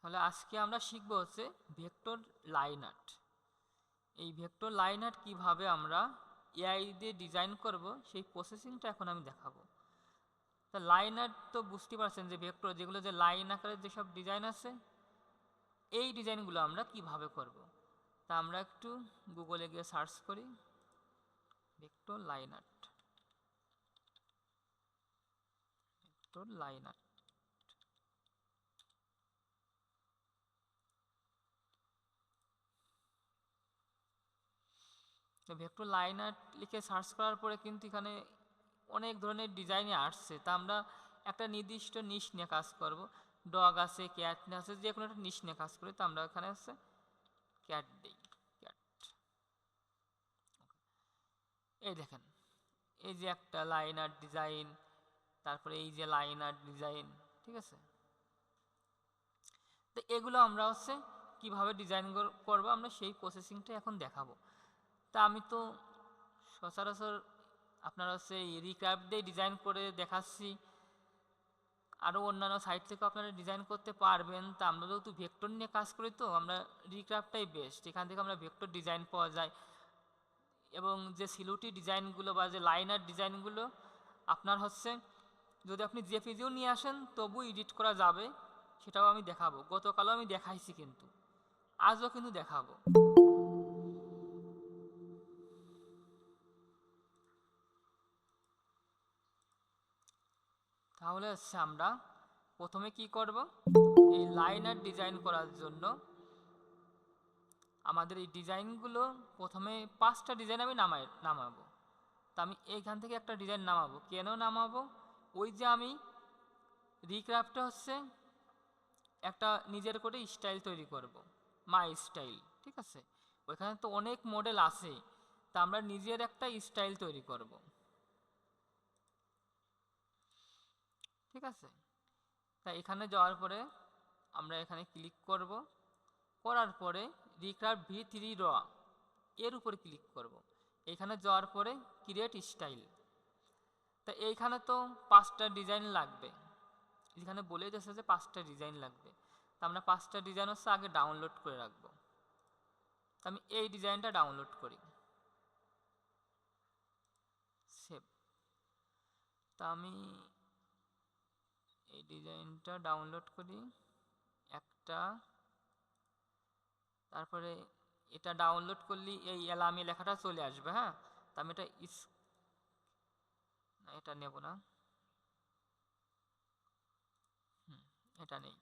তাহলে আজকে আমরা শিখব হচ্ছে ভেক্টর লাইন আর্ট। এই ভেক্টর লাইন আর্ট কীভাবে আমরা এআই দিয়ে ডিজাইন করব, সেই প্রসেসিংটা এখন আমি দেখাবো। তা লাইন আর্ট তো বুঝতে পারছেন যে ভেক্টর, যেগুলো যে লাইন আকারের যেসব ডিজাইন আছে, এই ডিজাইনগুলো আমরা কীভাবে করব? তা আমরা একটু গুগলে গিয়ে সার্চ করি, vector line art. Vector line art. তো লাইন আর্ট লিখে সার্চ করার পরে কিন্তু এখানে অনেক ধরনের ডিজাইনে আসছে। তা আমরা একটা নির্দিষ্ট নিশ নিয়ে কাজ করব। ডগ আছে ক্যাট আছে যে কোনো একটা নিশ নিয়ে কাজ করি। তো আমরা এখানে আছে ক্যাট দিই ক্যাট এই দেখেন, এই যে একটা লাইন আর্ট ডিজাইন তারপরে এই যে লাইন আর্ট ডিজাইন ঠিক আছে? তো এগুলো আমরা হচ্ছে কীভাবে ডিজাইন করব? আমরা সেই প্রসেসিংটা এখন দেখাবো। তা আমি তো সচরাচর আপনারা হচ্ছে রিক্রাফট দিয়ে ডিজাইন করে দেখাচ্ছি। আরও অন্যান্য সাইট থেকে আপনারা ডিজাইন করতে পারবেন। তা আমরা যেহেতু ভেক্টর নিয়ে কাজ করি তো, আমরা রিক্রাফটটাই বেস্ট এখান থেকে আমরা ভেক্টর ডিজাইন পাওয়া যায়। এবং যে সিলুটি ডিজাইনগুলো বা যে লাইনার ডিজাইনগুলো আপনার হচ্ছে যদি আপনি যে জেপিজিও নিয়ে আসেন তবু এডিট করা যাবে। সেটাও আমি দেখাবো। গতকালও আমি দেখাইছি কিন্তু। আজও কিন্তু দেখাবো। তাহলে হচ্ছে আমরা প্রথমে কি করব? এই লাইনার ডিজাইন করার জন্য আমাদের এই ডিজাইনগুলো প্রথমে পাঁচটা ডিজাইন আমি নামাই, নামাবো। তা আমি এইখান থেকে একটা ডিজাইন নামাবো। কেন নামাবো? ওই যে আমি রিক্রাফটে হচ্ছে একটা নিজের করে স্টাইল তৈরি করব। মাই স্টাইল ঠিক আছে? ওইখানে তো অনেক মডেল আছে তা আমরা নিজের একটা স্টাইল তৈরি করব। ঠিক আছে? তা এখানে যাওয়ার পরে আমরা এখানে ক্লিক করব। করার পরে রিক্রাফট ভি থ্রি র এর উপরে ক্লিক করব। এখানে যাওয়ার পরে ক্রিয়েট স্টাইল তা এইখানে তো পাঁচটা ডিজাইন লাগবে। এখানে বলে দিয়েছে যে পাঁচটা ডিজাইন লাগবে। তা আমরা পাঁচটা ডিজাইন হচ্ছে আগে ডাউনলোড করে রাখব। তা আমি এই ডিজাইনটা ডাউনলোড করি। সেভ তা আমি এই ডিজাইনটা ডাউনলোড করি। একটা, তারপরে এটা ডাউনলোড করলে এই এলামি লেখাটা চলে আসবে হ্যাঁ? তা আমি এটা ইস, না, এটা নেব না। হুম, এটা নেই।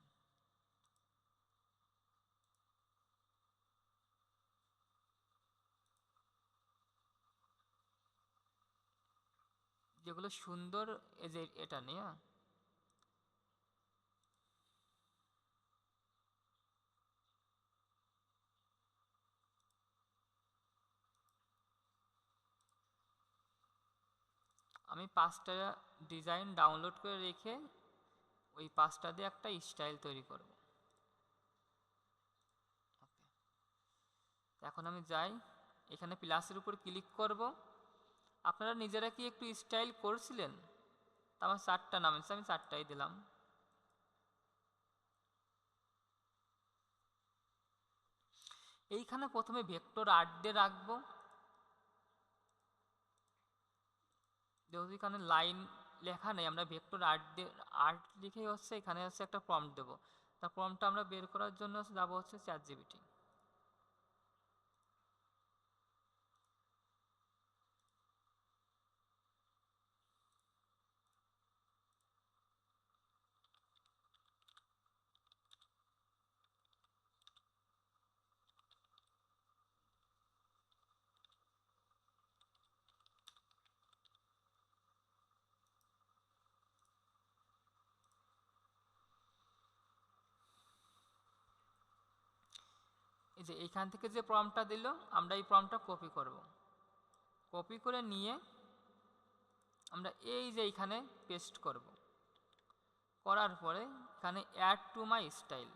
যেগুলো সুন্দর, এই যে এটা নেই আমি পাঁচটা ডিজাইন ডাউনলোড করে রেখে ওই পাঁচটা দিয়ে একটা স্টাইল তৈরি করব। এখন আমি যাই, এখানে প্লাসের উপর ক্লিক করব। আপনারা নিজেরা কি একটু স্টাইল করছিলেন? তা আমার চারটা নামেছে আমি চারটাই দিলাম। এইখানে প্রথমে ভেক্টর দিয়ে রাখব। যেহেতু এখানে লাইন লেখা নেই, আমরা ভেক্টর আর্ট দিয়ে আর্ট লিখেই হচ্ছে, এখানে হচ্ছে একটা প্রম্পট দেবো। তা প্রম্পটটা আমরা বের করার জন্য যাব হচ্ছে চ্যাট জিবিটি যে এইখান থেকে যে প্রমটা দিল, আমরা এই প্রমটা কপি করব। কপি করে নিয়ে আমরা এই যে এখানে পেস্ট করব। করার পরে এখানে add to my style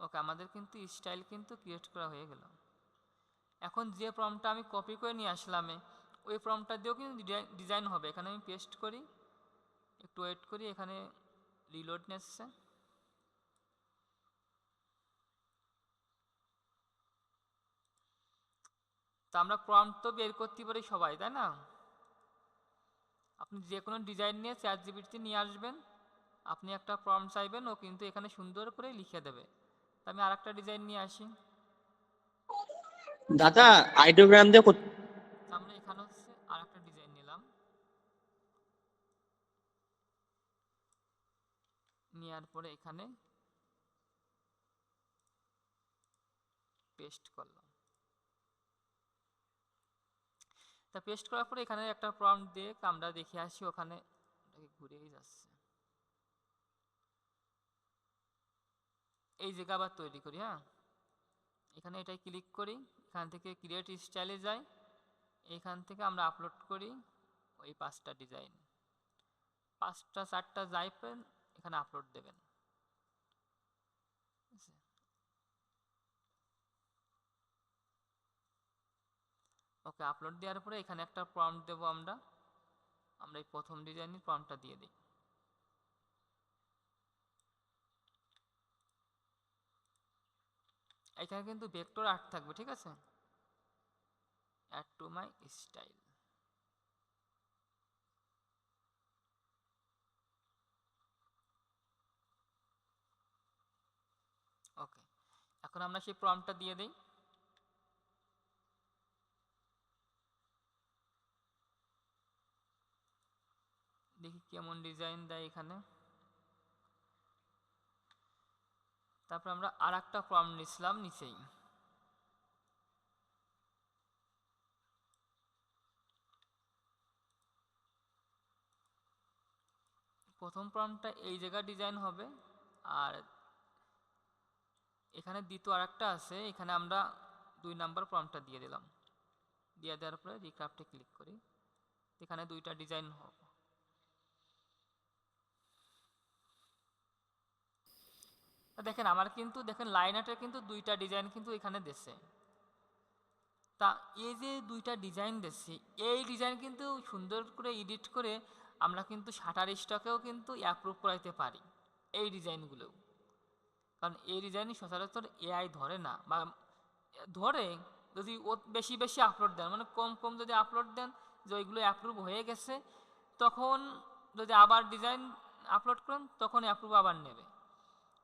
okay আমাদের কিন্তু স্টাইল কিন্তু ক্রিয়েট করা হয়ে গেল। এখন যে প্রমটা আমি কপি করে নিয়ে আসলামে, ওই প্রমটা দিয়েও কিন্তু ডিজাইন হবে। এখানে আমি পেস্ট করি, একটু ওয়েট করি, এখানে রিলোড নিচ্ছে তা আমরা প্রম্পট তো বের করতে পারি সবাই তাই না? আপনি যে কোনো ডিজাইন নিয়ে চ্যাট জিবিটি নিয়ে আসবেন আপনি একটা প্রম্পট চাইবেন ও কিন্তু এখানে সুন্দর করে লিখে দেবে। তা আমি আরেকটা ডিজাইন নিয়ে আসি। দাদা আইডিওগ্রাম দিয়ে আমরা এখানে হচ্ছে আরেকটা ডিজাইন নিলাম। নেওয়ার পরে এখানে পেস্ট করলাম। তা পেস্ট করার পরে এখানে একটা প্রম্পট দিয়ে আমরা দেখে আসি, ওখানে ঘুরেই যাচ্ছে। এই জায়গা আবার তৈরি করি হ্যাঁ? এখানে এটাই ক্লিক করি, এখান থেকে ক্রিয়েট স্টাইলে যাই, এখান থেকে আমরা আপলোড করি ওই পাঁচটা ডিজাইন পাঁচটা, চারটা যাই পেন এখানে আপলোড দেবেন ঠিক আছে? ওকে আপলোড দেওয়ার পরে এখানে একটা প্রম্পট দেবো আমরা। আমরা এই প্রথম ডিজাইনের প্রম্পটটা দিয়ে দিই। এখানে কিন্তু ভেক্টর আর্ট থাকবে, ঠিক আছে? Add to my style okay, এখন আমরা সেই প্রম্পটটা দিয়ে দিই। দেখি কেমন ডিজাইন দেয় এখানে। তারপর আমরা আর একটা প্রম্পট নিছিলাম নিচেই। প্রথম প্রম্পটটা এই জায়গা ডিজাইন হবে, আর এখানে দ্বিতীয় আরেকটা আছে, এখানে আমরা দুই নাম্বার প্রম্পটটা দিয়ে দিলাম। দিয়ে দেওয়ার পরে রিক্রাফটে ক্লিক করি। এখানে দুইটা ডিজাইন হবে দেখেন আমার কিন্তু, দেখেন লাইন আর্টের কিন্তু দুইটা ডিজাইন কিন্তু এখানে দেশে তা এই যে দুইটা ডিজাইন দিচ্ছি এই ডিজাইন কিন্তু সুন্দর করে এডিট করে আমরা কিন্তু শাটার স্টকেও কিন্তু অ্যাপ্রুভ করাইতে পারি, এই ডিজাইনগুলো কারণ এই ডিজাইন সচরাচর এআই ধরে না, বা ধরে যদি ও বেশি বেশি আপলোড দেন মানে কম কম যদি আপলোড দেন, যে ওইগুলো অ্যাপ্রুভ হয়ে গেছে, তখন যদি আবার ডিজাইন আপলোড করেন, তখন অ্যাপ্রুভ আবার নেবে।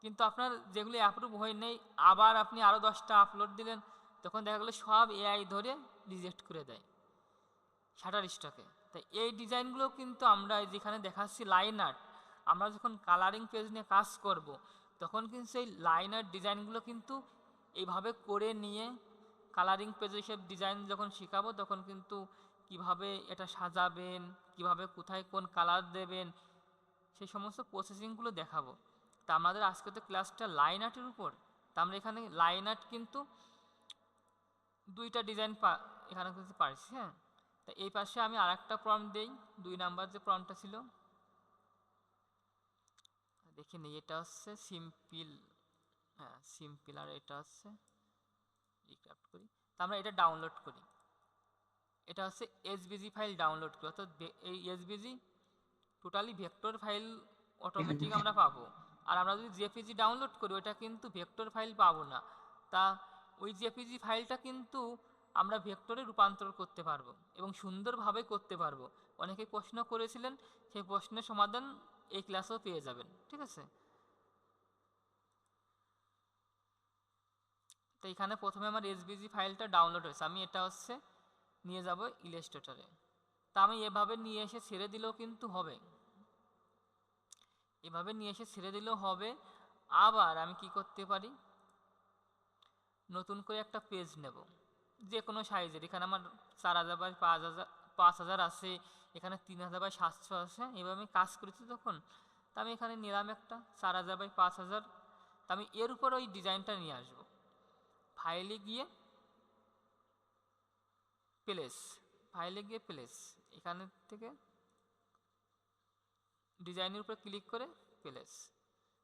কিন্তু আপনার যেগুলি অ্যাপ্রুভ হয়ে নেই, আবার আপনি আরও দশটা আপলোড দিলেন, তখন দেখা গেলো সব এআই ধরে রিজেক্ট করে দেয় শাটার স্টকে। তাই এই ডিজাইনগুলো কিন্তু আমরা যেখানে দেখাচ্ছি লাইন আর্ট আমরা যখন কালারিং পেজ নিয়ে কাজ করব, তখন কিন্তু সেই লাইন আর্ট ডিজাইনগুলো কিন্তু এইভাবে করে নিয়ে কালারিং পেজে সব ডিজাইন যখন শেখাবো, তখন কিন্তু কীভাবে এটা সাজাবেন, কীভাবে কোথায় কোন কালার দেবেন সেই সমস্ত প্রসেসিংগুলো দেখাবো। তা আমাদের আজকে তো ক্লাসটা লাইন আর্টের উপর। তা আমরা এখানে লাইন আর্ট কিন্তু দুইটা ডিজাইন পা এখানে কিন্তু পারছি হ্যাঁ। তা এই পাশে আমি আর একটা প্রম্পট দেই দুই নাম্বার যে প্রম্পটটা ছিল। দেখে নিই এটা হচ্ছে সিম্পল হ্যাঁ সিম্পল আর এটা হচ্ছে রিক্রাফট করি। তা আমরা এটা ডাউনলোড করি। এটা হচ্ছে এসবিজি ফাইল ডাউনলোড করি অর্থাৎ এই এসবিজি টোটালি ভেক্টর ফাইল অটোমেটিক আমরা পাবো। আর আমরা যদি জেপিজি ডাউনলোড করি ওটা কিন্তু ভেক্টর ফাইল পাবো না। তা ওই জেপিজি ফাইলটা কিন্তু আমরা ভেক্টরে রূপান্তর করতে পারব এবং সুন্দরভাবে করতে পারব। অনেকে প্রশ্ন করেছিলেন, সেই প্রশ্নের সমাধান এই ক্লাসেও পেয়ে যাবেন, ঠিক আছে? তো এখানে প্রথমে আমার এসবিজি ফাইলটা ডাউনলোড হয়েছে, আমি এটা হচ্ছে নিয়ে যাব ইলাস্ট্রেটরে তা আমি এভাবে নিয়ে এসে ছেড়ে দিলেও কিন্তু হবে। এভাবে নিয়ে এসে ছেড়ে দিলেও হবে। আবার আমি কি করতে পারি? নতুন করে একটা পেজ নেব। যে কোনো সাইজের এখানে আমার চার হাজার বাই পাঁচ হাজার পাঁচ হাজার আছে। এখানে তিন হাজার বাই সাতশো আছে। এভাবে আমি কাজ করেছি তখন। তা আমি এখানে নিলাম একটা চার হাজার বাই পাঁচ হাজার। তা আমি এর উপর ওই ডিজাইনটা নিয়ে আসব। ফাইলে গিয়ে প্লেস ফাইলে গিয়ে প্লেস এখানে থেকে ডিজাইনের উপর ক্লিক করে প্লেস।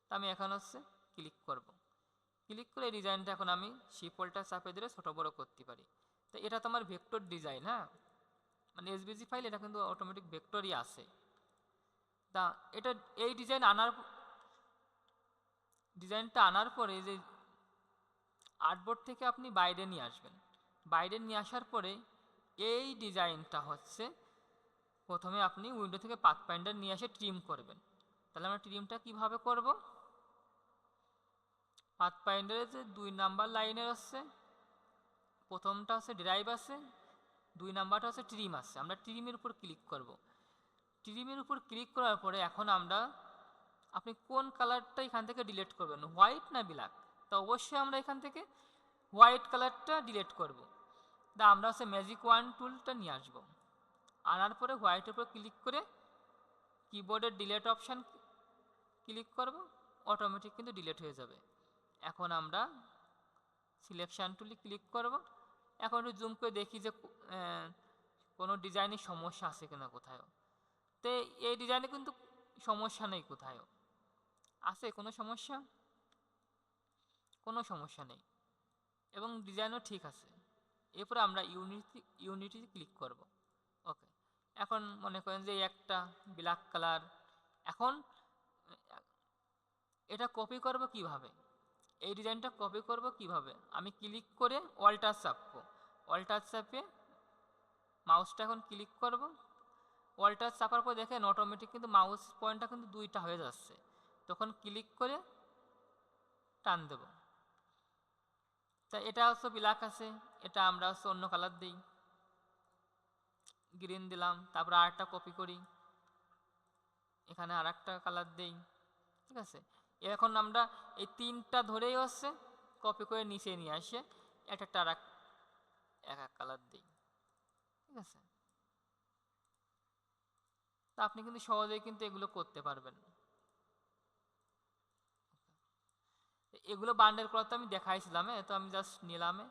তা আমি এখন হচ্ছে ক্লিক করব। ক্লিক করে ডিজাইনটা এখন আমি শিপলটা চাপে দিলে ছোটো বড় করতে পারি। তো এটা তো আমার ভেক্টর ডিজাইন হ্যাঁ? মানে এসবিজি ফাইল এটা কিন্তু অটোমেটিক ভেক্টরই আছে। তা এটা, এই ডিজাইন আনার ডিজাইনটা আনার পরে যে আর্টবোর্ড থেকে আপনি বাইরে নিয়ে আসবেন। বাইরে নিয়ে আসার পরে এই ডিজাইনটা হচ্ছে প্রথমে আপনি উইন্ডো থেকে পাথ পাইন্ডার নিয়ে এসে ট্রিম করবেন। তাহলে আমরা ট্রিমটা কীভাবে করব? পাথ পাইন্ডারের যে দুই নাম্বার লাইনের আছে, প্রথমটা হচ্ছে ড্রাইভ আছে, দুই নাম্বারটা হচ্ছে ট্রিম আছে। আমরা ট্রিমের উপর ক্লিক করব। ট্রিমের উপর ক্লিক করার পরে এখন আমরা, আপনি কোন কালারটা এখান থেকে ডিলিট করবেন হোয়াইট না ব্ল্যাক তো অবশ্যই আমরা এখান থেকে হোয়াইট কালারটা ডিলিট করব। তা আমরা হচ্ছে ম্যাজিক ওয়ান টুলটা নিয়ে আসব। আনার পরে হোয়াইটের উপর ক্লিক করে কিবোর্ডের ডিলেট অপশান ক্লিক করব অটোমেটিক কিন্তু ডিলিট হয়ে যাবে। এখন আমরা সিলেকশান টুলে ক্লিক করব। এখন একটু জুম করে দেখি যে কোনো ডিজাইনের সমস্যা আছে কিনা কোথাও তো এই ডিজাইনে কিন্তু সমস্যা নেই কোথাও আছে কোনো সমস্যা? কোনো সমস্যা নেই। এবং ডিজাইনও ঠিক আছে। এরপরে আমরা ইউনিটি ইউনিটি ক্লিক করব। এখন মনে করেন যে একটা ব্ল্যাক কালার এখন এটা কপি করব কীভাবে? এই ডিজাইনটা কপি করব কীভাবে? আমি ক্লিক করে অল্টার চাপবো। অল্টার চাপে মাউসটা এখন ক্লিক করব। অল্টার চাপার পর দেখেন অটোমেটিক কিন্তু মাউস পয়েন্টটা কিন্তু দুইটা হয়ে যাচ্ছে। তখন ক্লিক করে টান দেব। তা এটা হচ্ছে ব্ল্যাক আছে, এটা আমরা হচ্ছে অন্য কালার দিই। গ্রিন দিলাম, তারপর আরেকটা কপি করি। এখানে আর একটা কালার দেই, ঠিক আছে? এখন আমরা এই তিনটা ধরেই হচ্ছে কপি করে নিচে নিয়ে আসে, একটা একটা আর এক এক কালার দিই, ঠিক আছে? তা আপনি কিন্তু সহজেই কিন্তু এগুলো করতে পারবেন। এগুলো বান্ডেল করা তো আমি দেখাইছিলাম তো আমি জাস্ট নিলাম এ।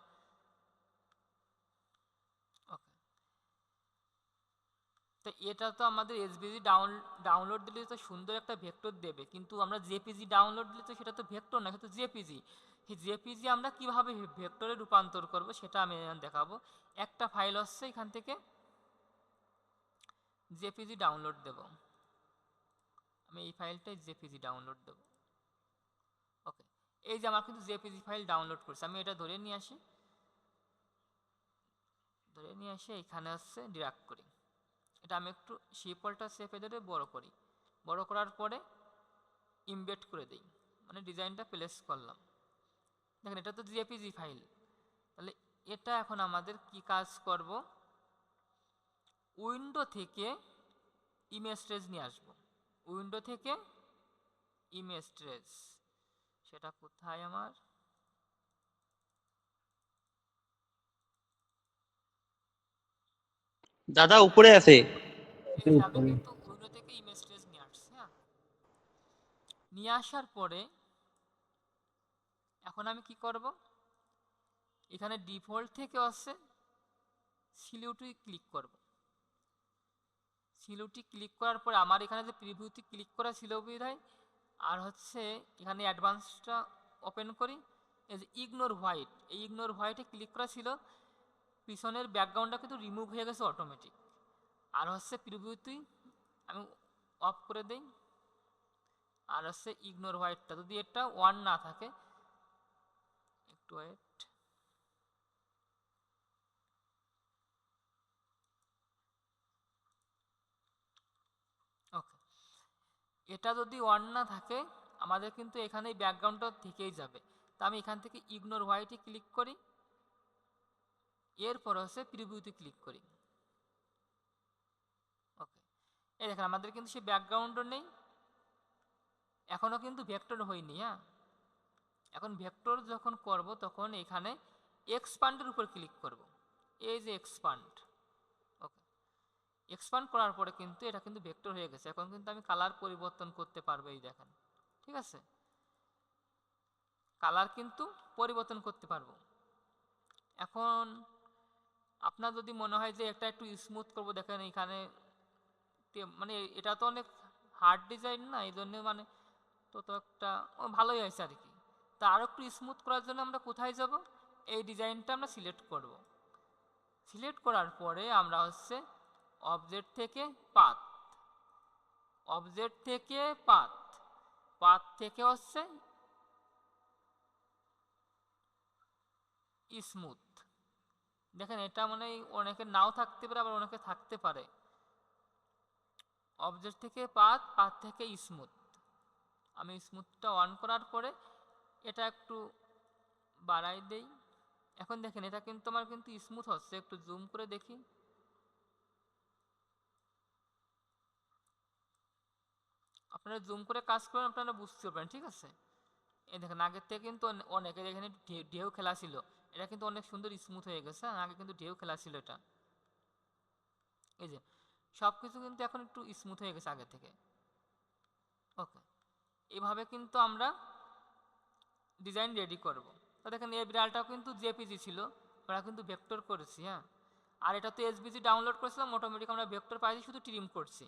ওকে তো এটা তো আমাদের এসবিজি ডাউন ডাউনলোড দিলে তো সুন্দর একটা ভেক্টর দেবে। কিন্তু আমরা জেপিজি ডাউনলোড দিলে তো সেটা তো ভেক্টর না কিন্তু জেপিজি জেপিজি আমরা কীভাবে ভেক্টরে রূপান্তর করব সেটা আমি দেখাবো। একটা ফাইল হচ্ছে এখান থেকে। জেপিজি ডাউনলোড দেব। আমি এই ফাইলটাই জেপিজি ডাউনলোড দেব। ওকে এই যে আমার কিন্তু জেপিজি ফাইল ডাউনলোড করছে। আমি এটা ধরে নিয়ে আসি। ধরে নিয়ে এসে এখানে হচ্ছে ডিরাক্ট করি। এটা আমি একটু শিপলটা সেপে ধরে বড় করি। বড় করার পরে ইমবেড করে দিই। মানে ডিজাইনটা প্লেস করলাম। দেখেন, এটা তো জেপিজি ফাইল তাহলে এটা এখন আমাদের কি কাজ করব? উইন্ডো থেকে ইমেজ ট্রেজ নিয়ে আসব। উইন্ডো থেকে ইমেজ ট্রেজ সেটা কোথায় আমার? দাদা উপরে আছে। নিয়ে আসার পরে এখন আমি কি করব? এখানে ডিফল্ট থেকে আছে সিলিউটি ক্লিক করব। সিলিউটি ক্লিক করার পরে আমার এখানে যে প্রিভিউটি ক্লিক করা ছিল বিধায় আর হচ্ছে এখানে অ্যাডভান্সটা ওপেন করি, এই যে ইগনোর হোয়াইট এই ইগনোর হোয়াইটে ক্লিক করা ছিল পিছনের ব্যাকগ্রাউন্ডটা কিন্তু রিমুভ হয়ে গেছে অটোমেটিক আর হচ্ছে প্রিভিউটি আমি অফ করে দেই। আর হচ্ছে ইগনোর হোয়াইটটা যদি এটা ওয়ান না থাকে, একটু ওয়েট ওকে এটা যদি ওয়ান না থাকে, আমাদের কিন্তু এখানে ব্যাকগ্রাউন্ডটা থেকেই যাবে। তা আমি এখান থেকে ইগনোর হোয়াইটে ক্লিক করি। এরপর হচ্ছে প্রিভিউতে ক্লিক করি। ওকে এই দেখেন, আমাদের কিন্তু সে ব্যাকগ্রাউন্ডও নেই। এখনও কিন্তু ভেক্টর হয়নি হ্যাঁ? এখন ভেক্টর যখন করব, তখন এখানে এক্সপান্ডের উপর ক্লিক করব। এই যে এক্সপান্ড ওকে এক্সপান্ড করার পরে কিন্তু এটা কিন্তু ভেক্টর হয়ে গেছে। এখন কিন্তু আমি কালার পরিবর্তন করতে পারব, এই দেখেন। ঠিক আছে? কালার কিন্তু পরিবর্তন করতে পারব। এখন আপনার যদি মনে হয় যে এটা একটু স্মুথ করব, দেখেন এখানে মানে এটা তো অনেক হার্ড ডিজাইন না, এই জন্য মানে তো তো একটা ভালোই হয়েছে আর কি। তা আরও একটু স্মুথ করার জন্য আমরা কোথায় যাব? এই ডিজাইনটা আমরা সিলেক্ট করব। সিলেক্ট করার পরে আমরা হচ্ছে অবজেক্ট থেকে পাত অবজেক্ট থেকে পাত পাত থেকে হচ্ছে স্মুথ দেখেন, এটা মানে অনেকে নাও থাকতে পারে, আবার অনেকে থাকতে পারে। অবজেক্ট থেকে পাথ পাত থেকে স্মুথ আমি স্মুথটা অন করার পরে এটা একটু বাড়াই দেই। এখন দেখেন, এটা কিন্তু আমার কিন্তু স্মুথ হচ্ছে, একটু জুম করে দেখি। আপনারা জুম করে কাজ করেন আপনারা বুঝতে পারবেন, ঠিক আছে? এই দেখেন, আগের থেকে কিন্তু অনে- অনেকের এখানে ঢেউ খেলা ছিল। এটা কিন্তু অনেক সুন্দর স্মুথ হয়ে গেছে। আগে কিন্তু ঢেউ খেলা ছিল এটা। এই যে সব কিছু কিন্তু এখন একটু স্মুথ হয়ে গেছে আগে থেকে। ওকে এভাবে কিন্তু আমরা ডিজাইন রেডি করব। তো দেখেন, এই বিড়ালটাও কিন্তু জেপিজি ছিল। ওরা কিন্তু ভেক্টর করেছি হ্যাঁ। আর এটা তো এসবিজি ডাউনলোড করেছিলাম অটোমেটিক আমরা ভেক্টর পাইছি, শুধু ট্রিম করছি।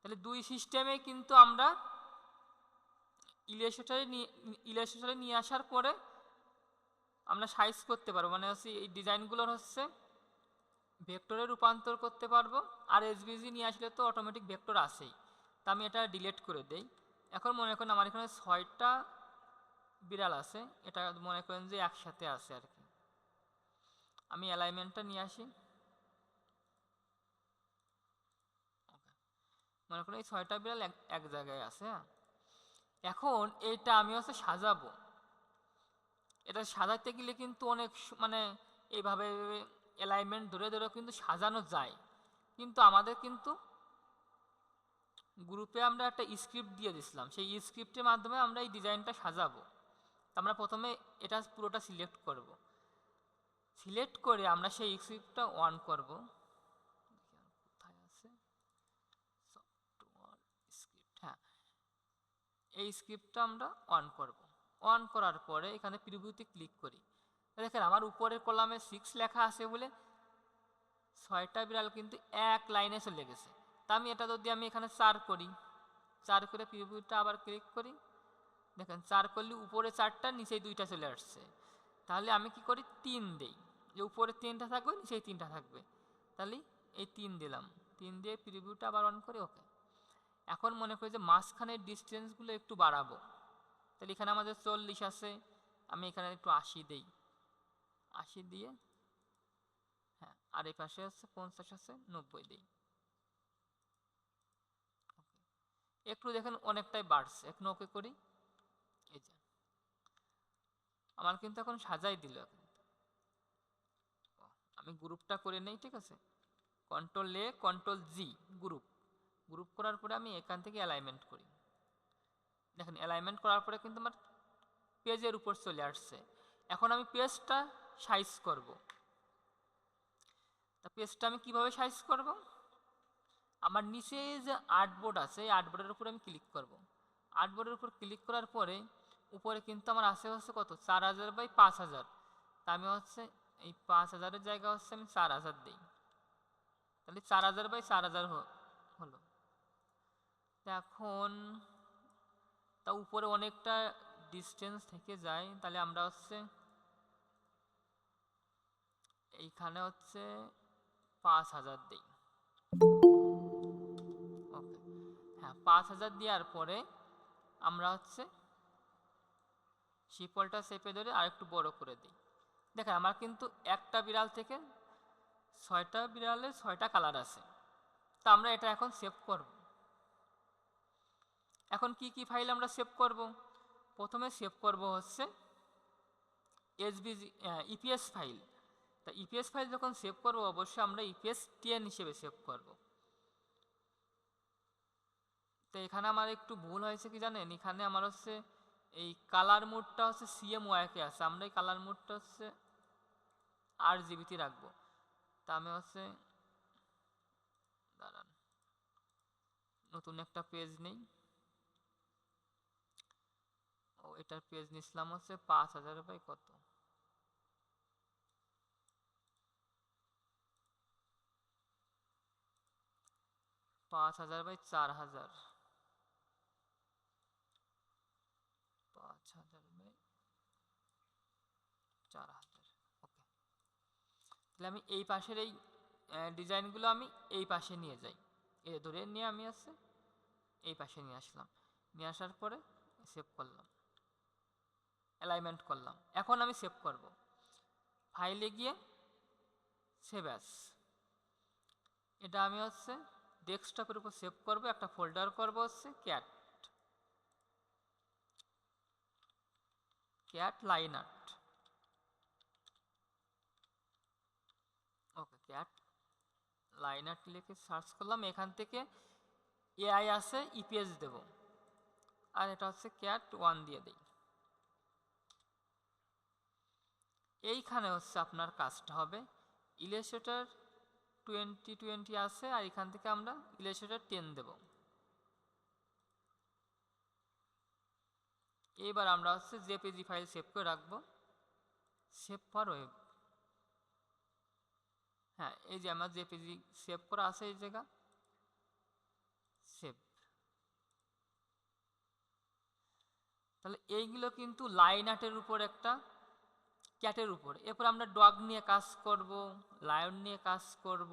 তাহলে দুই সিস্টেমে কিন্তু আমরা ইলেস্ট্রেটরে নিয়ে ইলেস্ট্রেটরে নিয়ে আসার পরে আমরা সাইজ করতে পারব। মানে হচ্ছে এই ডিজাইনগুলোর হচ্ছে ভেক্টরে রূপান্তর করতে পারব আর এসবিজি নিয়ে আসলে তো অটোমেটিক ভেক্টর আসেই তা আমি এটা ডিলিট করে দেই। এখন মনে করেন আমার এখানে ছয়টা বিড়াল আছে, এটা মনে করেন যে একসাথে আছে আর কি। আমি অ্যালাইনমেন্টটা নিয়ে আসি। মনে করেন এই ছয়টা বিড়াল এক জায়গায় আছে হ্যাঁ। এখন এইটা আমি হচ্ছে সাজাবো। এটা সাজাতে গেলে কিন্তু অনেক মানে এইভাবে অ্যালাইনমেন্ট ধরে ধরে কিন্তু সাজানো যায়। কিন্তু আমাদের কিন্তু গ্রুপে আমরা একটা স্ক্রিপ্ট দিয়ে দিছিলাম সেই স্ক্রিপ্টের মাধ্যমে আমরা এই ডিজাইনটা সাজাবো। আমরা প্রথমে এটা পুরোটা সিলেক্ট করব। সিলেক্ট করে আমরা সেই স্ক্রিপ্টটা অন করব। কোথায় আছে? স্ক্রিপ্ট হ্যাঁ। এই স্ক্রিপ্টটা আমরা অন করব। অন করার পরে এখানে প্রিভিউতে ক্লিক করি। দেখেন আমার উপরের কলামে সিক্স লেখা আছে বলে ছয়টা বিড়াল কিন্তু এক লাইনে চলে গেছে। তা আমি এটা যদি আমি এখানে চার করি, চার করে প্রিভিউটা আবার ক্লিক করি, দেখেন চার করলে উপরে চারটা, নিচেই দুইটা চলে আসছে। তাহলে আমি কি করি? তিন দেই। যে উপরে তিনটা থাকবে, নিচেই তিনটা থাকবে। তাহলে এই তিন দিলাম। তিন দিয়ে প্রিভিউটা আবার অন করে ওকে এখন মনে করি যে মাঝখানের ডিস্টেন্সগুলো একটু বাড়াবো। তাহলে এখানে আমাদের চল্লিশ আছে। আমি এখানে একটু আশি দেই। আশি দিয়ে হ্যাঁ আর এই পাশে আছে পঞ্চাশ আছে, নব্বই দেই। একটু দেখেন অনেকটাই বাড়ছে। এখন ওকে করি। এই যে। আমার কিন্তু এখন সাজাই দিল আমি গ্রুপটা করে নেই, ঠিক আছে? Control A control G group group করার পরে আমি এখান থেকে অ্যালাইনমেন্ট করি। দেখেন অ্যালাইনমেন্ট করার পরে কিন্তু আমার পেজের উপর চলে আসছে। এখন আমি পেজটা সাইজ করব। তা পেজটা আমি কীভাবে সাইজ করব? আমার নিচে যে আর্টবোর্ড আছে, এই আর্টবোর্ডের উপর আমি ক্লিক করব। আর্টবোর্ডের উপর ক্লিক করার পরে, উপরে কিন্তু আমার আসে হচ্ছে কত? চার হাজার বাই পাঁচ হাজার। তা আমি হচ্ছে, এই পাঁচ হাজারের জায়গা হচ্ছে আমি চার হাজার দিই। তাহলে চার হাজার বাই চার হাজার হলো। এখন তা উপরে অনেকটা ডিস্টেন্স থেকে যায়, তাহলে আমরা হচ্ছে এইখানে হচ্ছে পাঁচ হাজার দিই। ওকে হ্যাঁ পাঁচ হাজার দেওয়ার পরে আমরা হচ্ছে শিপলটা চেপে ধরে আর একটু বড় করে দিই। দেখেন, আমার কিন্তু একটা বিড়াল থেকে ছয়টা বিড়ালে ছয়টা কালার আছে। তা আমরা এটা এখন সেভ করব। এখন কি কি ফাইল আমরা সেভ করব? প্রথমে সেভ করব হচ্ছে এসবিজি ইপিএস ফাইল তা ইপিএস ফাইল যখন সেভ করব, অবশ্যই আমরা ইপিএস টেন হিসেবে সেভ করব। তো এখানে আমার একটু ভুল হয়েছে কি জানেন? এখানে আমার হচ্ছে এই কালার মোডটা হচ্ছে সিএম ওয়াইকে আছে। আমরা এই কালার মোডটা হচ্ছে আর জিবিতে রাখব। তা আমি হচ্ছে দাঁড়ান, নতুন একটা পেজ নেই ও এটার পেজ নিছিলাম হচ্ছে পাঁচ হাজার বাই কত? পাঁচ হাজার বাই চার হাজার। পাঁচ হাজার বাই চার হাজার। ওকে। তাহলে আমি এই পাশের এই ডিজাইনগুলো আমি এই পাশে নিয়ে যাই। এ ধরে নিয়ে আমি আছে এই পাশে নিয়ে আসলাম। নিয়ে আসার পরে সেভ করলাম। অ্যালাইনমেন্ট করলাম। এখন আমি সেভ করব। ফাইলে গিয়ে সেভ অ্যাস এটা আমি হচ্ছে ডেস্কটপের উপর সেভ করব, একটা ফোল্ডার করব হচ্ছে cat cat line art okay cat line art লিখে সার্চ করলাম, এখান থেকে এআই আছে ইপিএস দেব। আর এটা হচ্ছে ক্যাট ওয়ান দিয়ে দেই। এইখানে হচ্ছে আপনার কাজটা হবে। ইলেস্ট্রেটর টোয়েন্টি টোয়েন্টি আছে আর এখান থেকে আমরা ইলেস্ট্রেটর টেন দেব। এইবার আমরা হচ্ছে জেপিজি ফাইল সেভ করে রাখব। সেভ ফর ওয়েব হ্যাঁ এই যে আমার জেপিজি সেভ করা আছে এই জায়গা। সেভ তাহলে এইগুলো কিন্তু লাইন আর্টের উপর একটা ক্যাটের উপর। এরপর আমরা ডগ নিয়ে কাজ করব, লায়ন নিয়ে কাজ করব,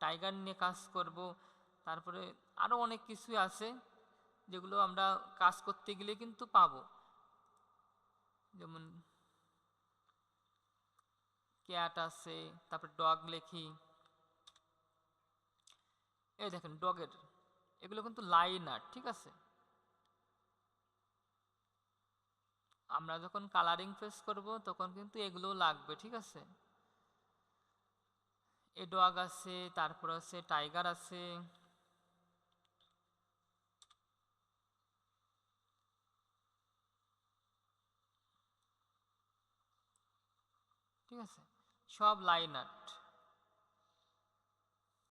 টাইগার নিয়ে কাজ করব, তারপরে আরও অনেক কিছুই আছে যেগুলো আমরা কাজ করতে গেলে কিন্তু পাবো। যেমন ক্যাট আছে, তারপর ডগ লেখি। এই দেখেন, ডগের, এগুলো কিন্তু লাইন আর্ট, ঠিক আছে? আমরা যখন কালারিং ফেস করব, তখন কিন্তু এগুলো লাগবে, ঠিক আছে? এ ডগ আছে, তারপর আছে টাইগার আছে। ঠিক আছে? সব লাইনার